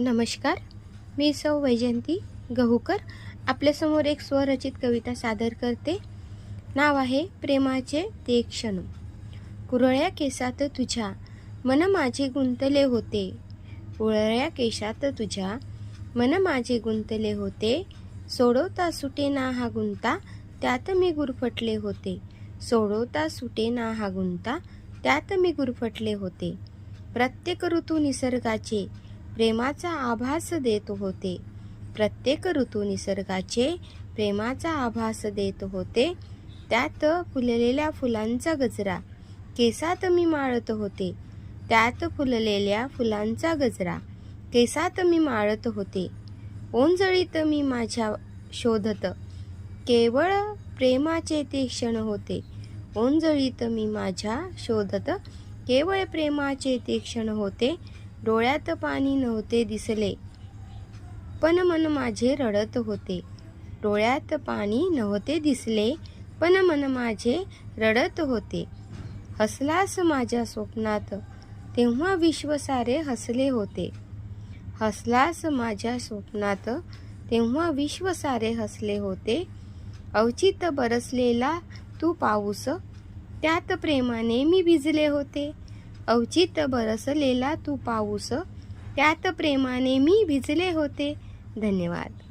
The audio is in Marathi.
नमस्कार. मी सौ वैजयंती गहूकर. आपल्यासमोर एक स्वरचित कविता सादर करते. नाव आहे प्रेमाचे ते क्षण. कुरळ्या केसात तुझ्या मन माझे गुंतले होते. कुरळ्या केशात तुझ्या मन माझे गुंतले होते. सोडवता सुटे ना हा गुंता त्यात मी गुरफटले होते. सोडवता सुटे ना हा गुंता त्यात मी गुरफटले होते. प्रत्येक ऋतू निसर्गाचे प्रेमाचा आभास देत होते. प्रत्येक ऋतू निसर्गाचे प्रेमाचा आभास देत होते. त्यात फुललेल्या फुलांचा गजरा. केसात मी माळत होते. त्यात फुललेल्या फुलांचा गजरा. केसात मी माळत होते. ओंजळीत मी माझ्या शोधत. केवळ प्रेमाचे ते क्षण होते. ओंजळीत मी माझ्या शोधत. केवळ प्रेमाचे ते क्षण होते. डोळ्यात पाणी नव्हते दिसले. पण मन माझे रडत होते. डोळ्यात पाणी नव्हते दिसले पण मन माझे रडत होते. हसलास माझ्या स्वप्नात तेव्हा विश्व सारे हसले होते. हसलास माझ्या स्वप्नात तेव्हा विश्व सारे हसले होते. अवचित बरसलेला तू पाऊस त्यात प्रेमाने मी भिजले होते. अवचित बरसलेला तू पाऊस. त्यात प्रेमाने मी भिजले होते. धन्यवाद.